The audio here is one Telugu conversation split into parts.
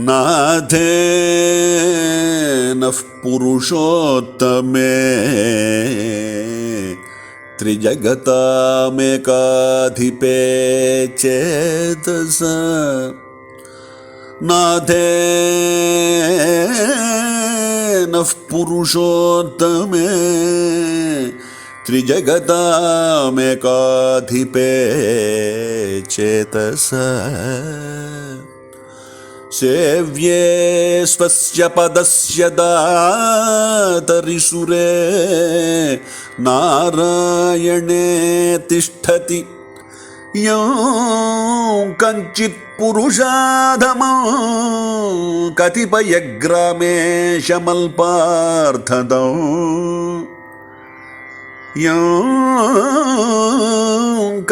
नाथे नः पुरुषोत्तमे त्रिजगतामेकाधिपे चेतस। नाथे नः पुरुषोत्तमे त्रिजगतामेकाधिपे चेतस। सेव्ये स्वस्य पदस्य दातरिसुरे नारायणे तिष्ठति। यो कञ्चित् पुरुषाधमो कतिपयग्रामेशमल्पार्थदौ यो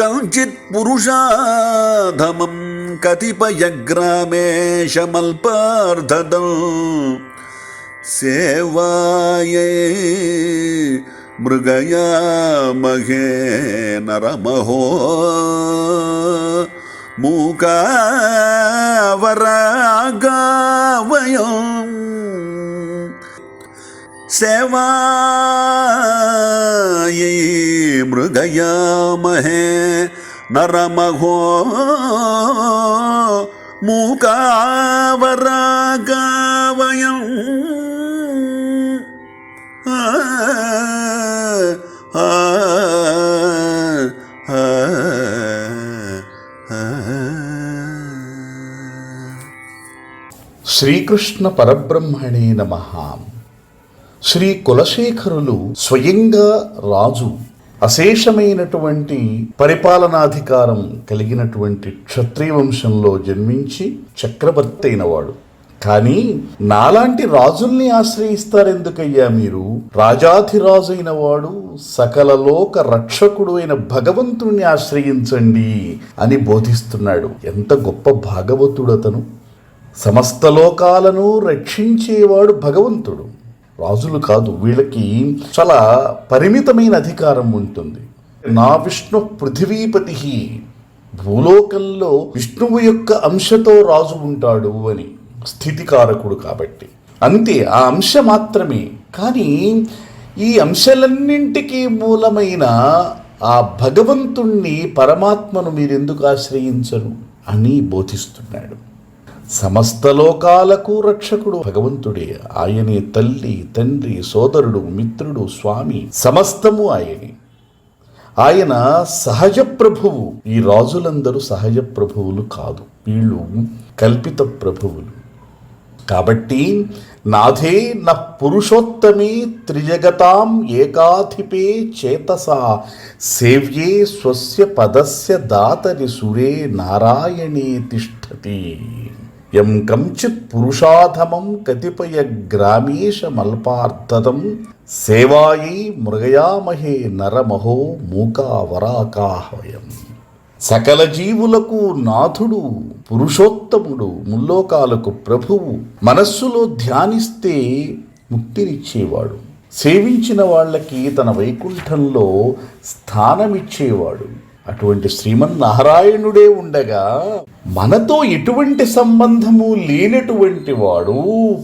कञ्चित् पुरुषाधमं कतिपयग्रामेशमल्पार्धदौ सेवायै मृगयामहे नरमहो मूकावरागावयम् सेवायै मृगयामहे नरमहो మూకావరాగావయం శ్రీకృష్ణ పరబ్రహ్మణే నమ. శ్రీ కులశేఖరులు స్వయంగా రాజు అశేషమైనటువంటి పరిపాలనాధికారం కలిగినటువంటి క్షత్రియ వంశంలో జన్మించి చక్రవర్తి అయినవాడు. కానీ నాలాంటి రాజుల్ని ఆశ్రయిస్తారెందుకయ్యా మీరు? రాజాధిరాజు వాడు సకల లోక రక్షకుడు అయిన భగవంతుణ్ణి ఆశ్రయించండి అని బోధిస్తున్నాడు. ఎంత గొప్ప భాగవతుడు అతను సమస్త లోకాలను రక్షించేవాడు భగవంతుడు. రాజులు కాదు వీళ్ళకి చాలా పరిమితమైన అధికారం ఉంటుంది. నా విష్ణు పృథివీపతి భూలోకంలో విష్ణువు యొక్క అంశతో రాజు ఉంటాడు అని స్థితికారకుడు కాబట్టి. అంతే ఆ అంశ మాత్రమే. కానీ ఈ అంశాలన్నింటికీ మూలమైన ఆ భగవంతుణ్ణి పరమాత్మను మీరెందుకు ఆశ్రయించరు అని బోధిస్తున్నాడు. సమస్త లోకాలకు రక్షకుడు భగవంతుడే. ఆయనే తల్లి తండ్రి సోదరుడు మిత్రుడు స్వామి సమస్తము ఆయనే. ఆయన సహజ ప్రభువు. ఈ రాజులందరూ సహజ ప్రభువులు కాదు. వీళ్ళు కల్పిత ప్రభువులు. కాబట్టి నాథే న పురుషోత్తమే త్రిజగతాం ఏకాధిపే చేతసా. సేవ్యే స్వస్య పదస్య దాతరి సురే నారాయణే తిష్టతి. యం కంచిత్ పురుషాధమం కతిపయ గ్రామేశమల్పార్థదం సేవాయై మృగయామహే నరమహో మూకావరాకాహయం సకల జీవులకు నాథుడు పురుషోత్తముడు ముల్లోకాలకు ప్రభువు మనస్సులో ధ్యానిస్తే ముక్తినిచ్చేవాడు. సేవించిన వాళ్ళకి తన వైకుంఠంలో స్థానమిచ్చేవాడు. అటువంటి శ్రీమన్నారాయణుడే ఉండగా మనతో ఎటువంటి సంబంధము లేనటువంటి వాడు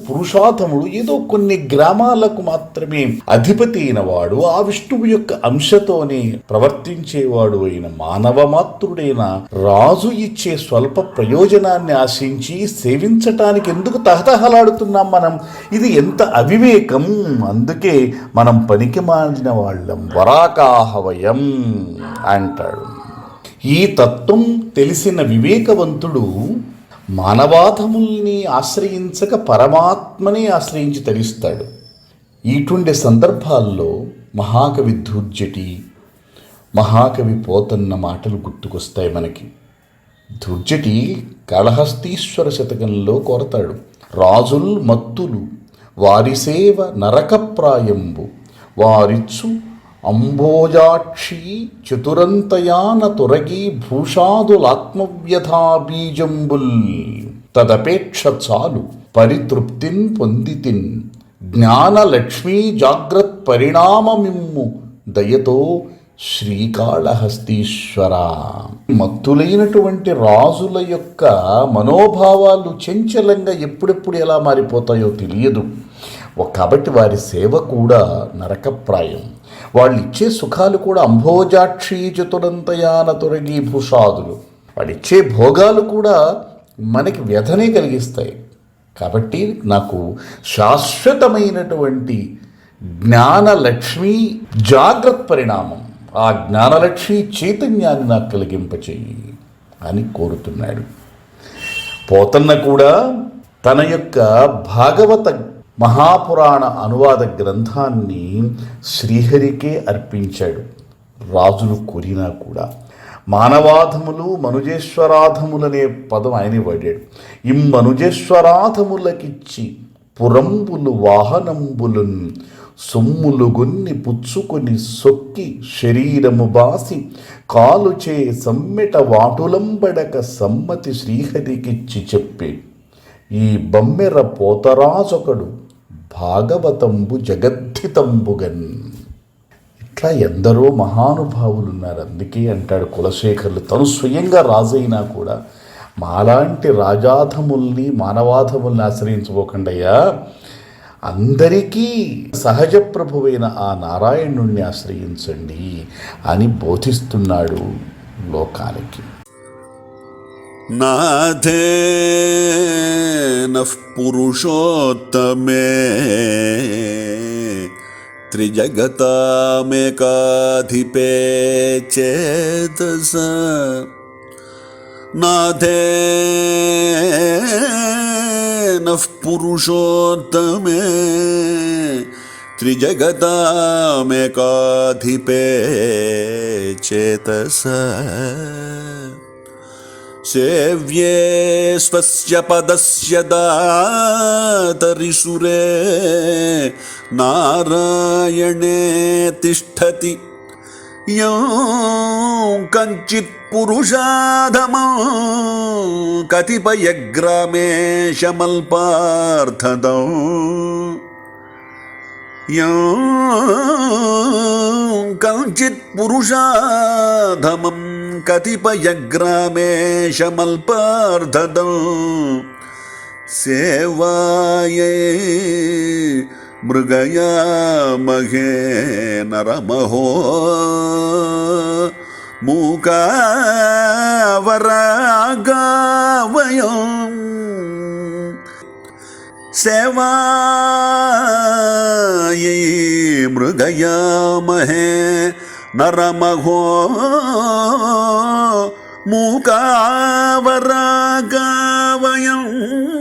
పురుషాధముడు ఏదో కొన్ని గ్రామాలకు మాత్రమే అధిపతి అయిన వాడు ఆ విష్ణువు యొక్క అంశతోనే ప్రవర్తించేవాడు అయిన మానవ మాతృడైన రాజు ఇచ్చే స్వల్ప ప్రయోజనాన్ని ఆశించి సేవించటానికి ఎందుకు తహతహలాడుతున్నాం మనం? ఇది ఎంత అవివేకం! అందుకే మనం పనికి మాలిన వాళ్ళం వరాకాహవయం అంటాడు. ఈ తత్వం తెలిసిన వివేకవంతుడు మానవాధముల్ని ఆశ్రయించక పరమాత్మనే ఆశ్రయించి తరిస్తాడు. ఇటువంటి సందర్భాల్లో మహాకవి ధూర్జటి మహాకవి పోతన్న మాటలు గుర్తుకొస్తాయి మనకి. ధుర్జటి కాళహస్తీశ్వర శతకంలో కోరతాడు. రాజుల్ మత్తులు వారి సేవ నరకప్రాయంబు వారిచ్చు అంబోజాక్షి చతురంతయాన తొరగి భూషాదులాత్మవ్యథాబీజంబుల్. తదపేక్ష చాలు పరితృప్తిన్ పొందితిన్ జ్ఞానలక్ష్మీ జాగ్రత్ పరిణామమిమ్ము దయతో శ్రీకాళహస్తీశ్వర. మత్తులైనటువంటి రాజుల యొక్క మనోభావాలు చంచలంగా ఎప్పుడెప్పుడు ఎలా మారిపోతాయో తెలియదు. కాబట్టి వారి సేవ కూడా నరకప్రాయం. వాళ్ళు ఇచ్చే సుఖాలు కూడా అంభోజాక్షి చతురంతయాన తొరగి భూషాదులు. వాళ్ళు ఇచ్చే భోగాలు కూడా మనకి వ్యధనే కలిగిస్తాయి. కాబట్టి నాకు శాశ్వతమైనటువంటి జ్ఞానలక్ష్మి జాగ్రత్త పరిణామం. ఆ జ్ఞానలక్ష్మి చైతన్యాన్ని నాకు కలిగింపచేయి అని కోరుతున్నాడు. పోతన్న కూడా తన యొక్క భాగవత మహాపురాణ అనువాద గ్రంథాన్ని శ్రీహరికే అర్పించాడు. రాజులు కోరినా కూడా. మానవాధములు మనుజేశ్వరాధములనే పదం ఆయనే వాడాడు. ఇమ్మనుజేశ్వరాధములకిచ్చి పురంబులు వాహనంబులున్ సొమ్ములు గొన్ని పుచ్చుకొని సొక్కి శరీరము బాసి కాలుచే సమ్మెట వాటులంబడక సమ్మతి శ్రీహరికిచ్చి చెప్పే ఈ బమ్మెర పోతరాజొకడు భాగవతంబు జగద్ధితంబుగన్. ఇట్లా ఎందరో మహానుభావులు ఉన్నారు అందుకే అంటాడు కులశేఖరులు తను స్వయంగా రాజైనా కూడా మాలాంటి రాజాధముల్ని మానవాధముల్ని ఆశ్రయించుకోకండయ్యా. అందరికీ సహజ ప్రభువైన ఆ నారాయణుణ్ణి ఆశ్రయించండి అని బోధిస్తున్నాడు లోకానికి. नाथेनः पुरुषोत्तमे त्रिजगतामेकाधिपे चेतस। नाथेनः पुरुषोत्तमे त्रिजगतामेकाधिपे चेतस। सेव्ये स्वस्य पदस्य दातरिसुरे नारायणे तिष्ठति। यो कञ्चित् पुरुषाधमो। कतिपयग्रामेशमल्पार्थदौ। यो कञ्चित् पुरुषाधमं कतिपयग्रामेशमल्पार्धदौ सेवायै मृगयामहे नरमहो मूकावरागावयम् सेवायै मृगयामहे நரமகோ மூகாவராகாவயம்.